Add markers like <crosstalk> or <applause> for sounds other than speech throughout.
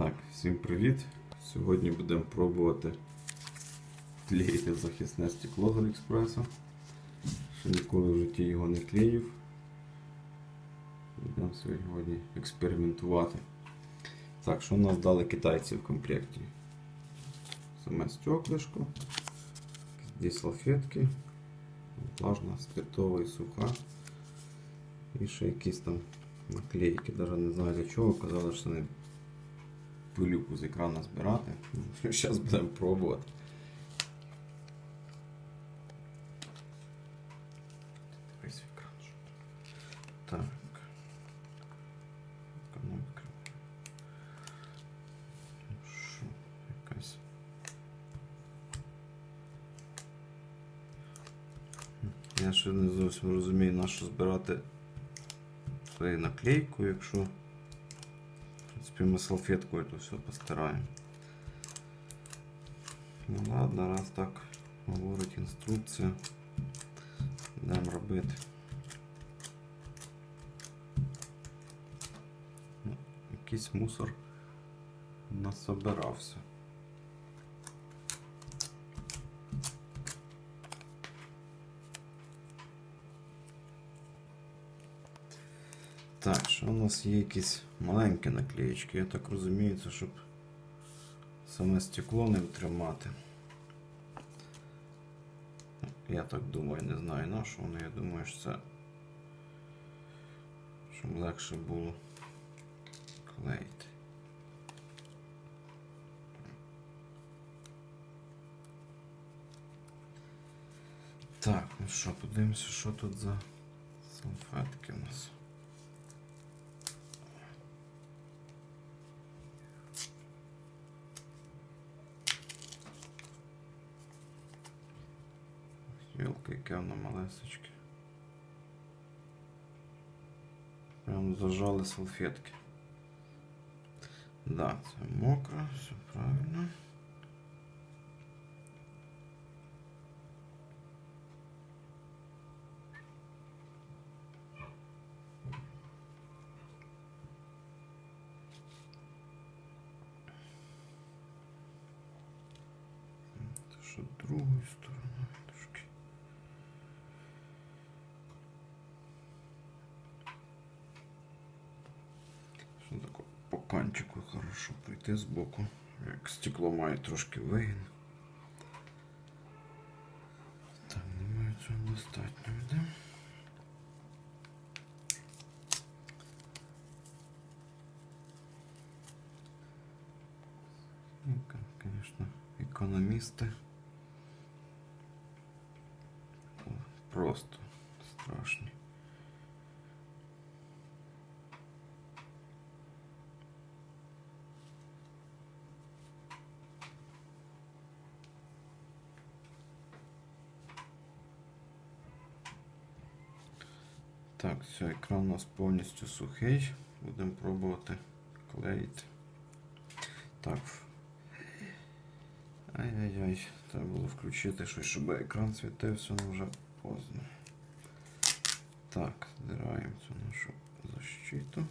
Так, всім привіт! Сьогодні будемо пробувати клеїти захисне стекло з Аліекспресу. Ще ніколи в житті його не клеїв. Будемо сьогодні експериментувати. Так, що нас дали китайці в комплекті? Саме стеклишко, дві салфетки, влажна, спиртова і суха. І ще якісь там наклейки, навіть не знаю для чого, казали, що не пилюку з екрану збирати. <laughs> Зараз будемо пробувати. Я ще не зовсім розумію, на що збирати наклейку, якщо в мы салфетку эту все постираем. Ну ладно, раз так говорить інструкція. Будемо робити. Ну, Якийсь мусор насобирався. Так, що у нас є якісь маленькі наклеїчки, я так розумію, це щоб саме стекло не тримати. Я так думаю, не знаю на що воно, я думаю, що це щоб легше було клеїти. Так, ну що, подивимося, що тут за салфетки у нас. Йолка, яке воно малесечке. Прям зажали салфетки. Да, це мокро, все правильно. Що другою стороною таке по канчику хорошо пройти збоку. Як стекло має трошки вигін. Так, думаю, цього достатньо буде. Ну, Конечно, економісти. Просто Так, все, екран у нас повністю сухий. Будемо пробувати клеїти. Так. Ай-яй-яй, треба було включити щось, щоб екран світився, але вже поздно. Так, здираємо цю нашу защиту.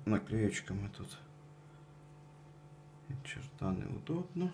Все наклеечками тут. Черта неудобно.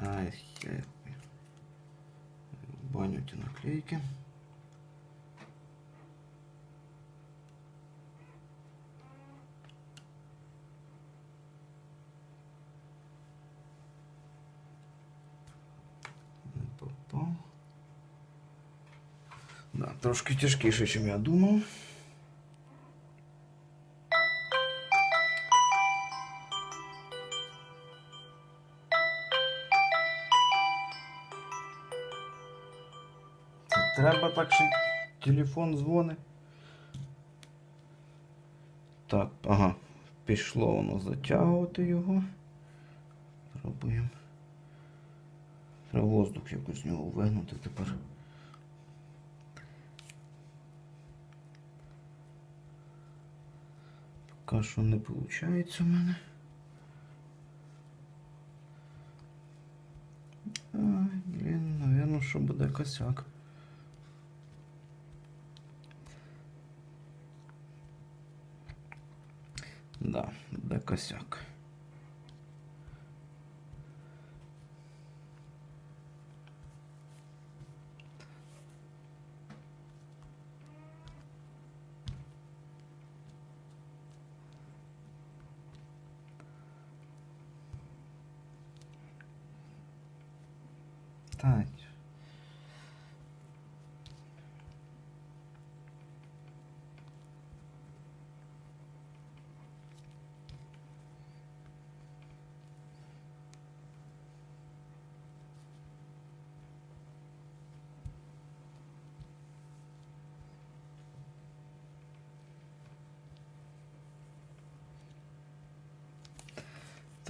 Ай, баню эти наклейки. Трошки тяжкіше, ніж я думав. Треба так, що телефон дзвонить. Так, ага, пішло воно затягувати його. Пробуємо. Треба воздух якось з нього вигнути тепер. Поки що не виходить у мене. Ай, блін, напевно, що буде косяк. Да, буде косяк. Так.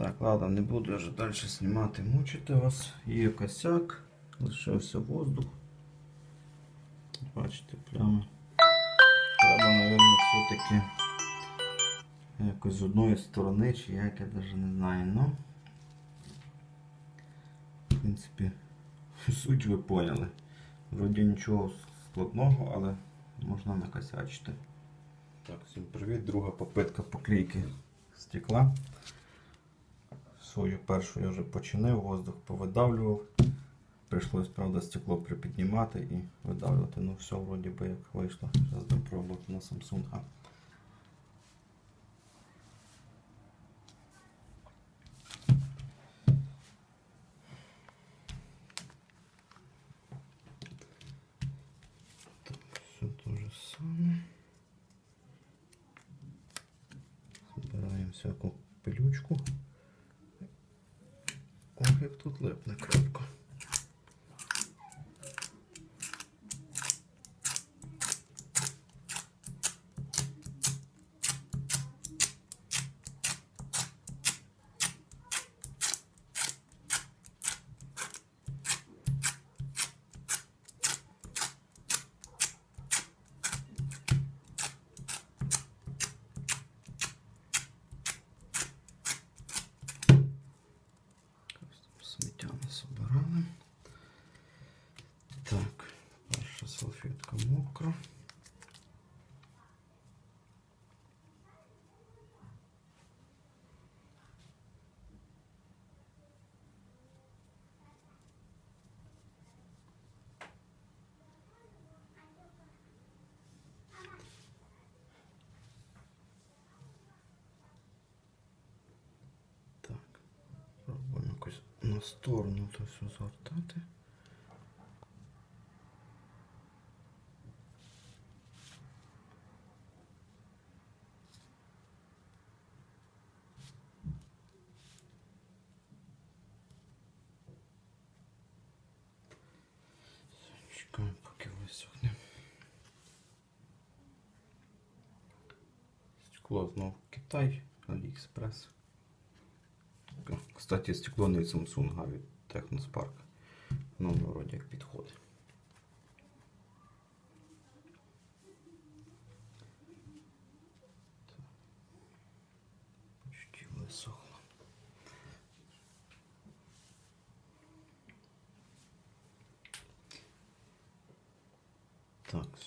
Так, ладно, не буду вже далі знімати, мучити вас. Є косяк, лишився воздух. Бачите, плями. Треба, мабуть, все-таки якось з одної сторони, чи як я навіть не знаю. Ну, в принципі, <laughs> суть ви поняли. Вроді нічого складного, але можна накосячити. Так, всім привіт, друга попитка поклейки стекла. Свою першу я вже починив, воздух повидавлював. Прийшлось, правда, стекло припіднімати і видавлювати. Ну все вроді би як вийшло. Зараз будемо пробувати на Samsung. Все. Збираємо всяку пилючку. Тут липне крапка. Салфетка. Так. Пробуємо якось на сторону то все згортати. Чекаємо, поки висохне. Стекло знову Китай, Аліекспрес. Кстати, стекло не від Samsung, а від Technospark. Ну, вроді як підходить.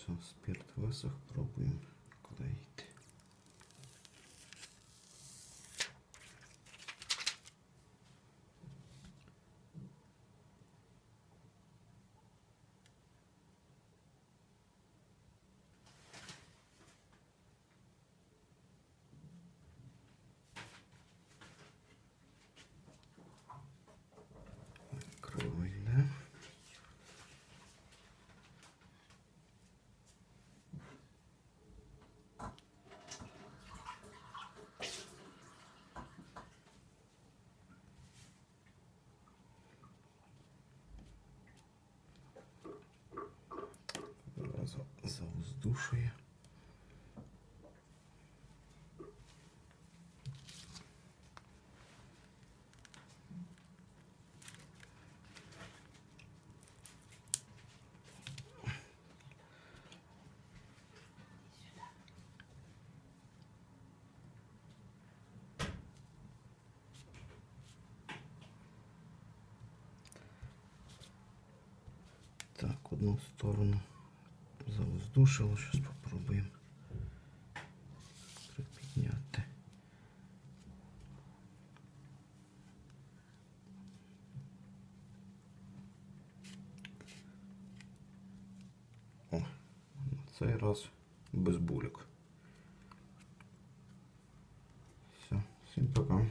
Все, спирт висох, пробуємо клеїти. роздушує. Так, одну сторону. завоздушило. Зараз попробуємо припідняти. О, на цей раз без булек. Все, всім пока.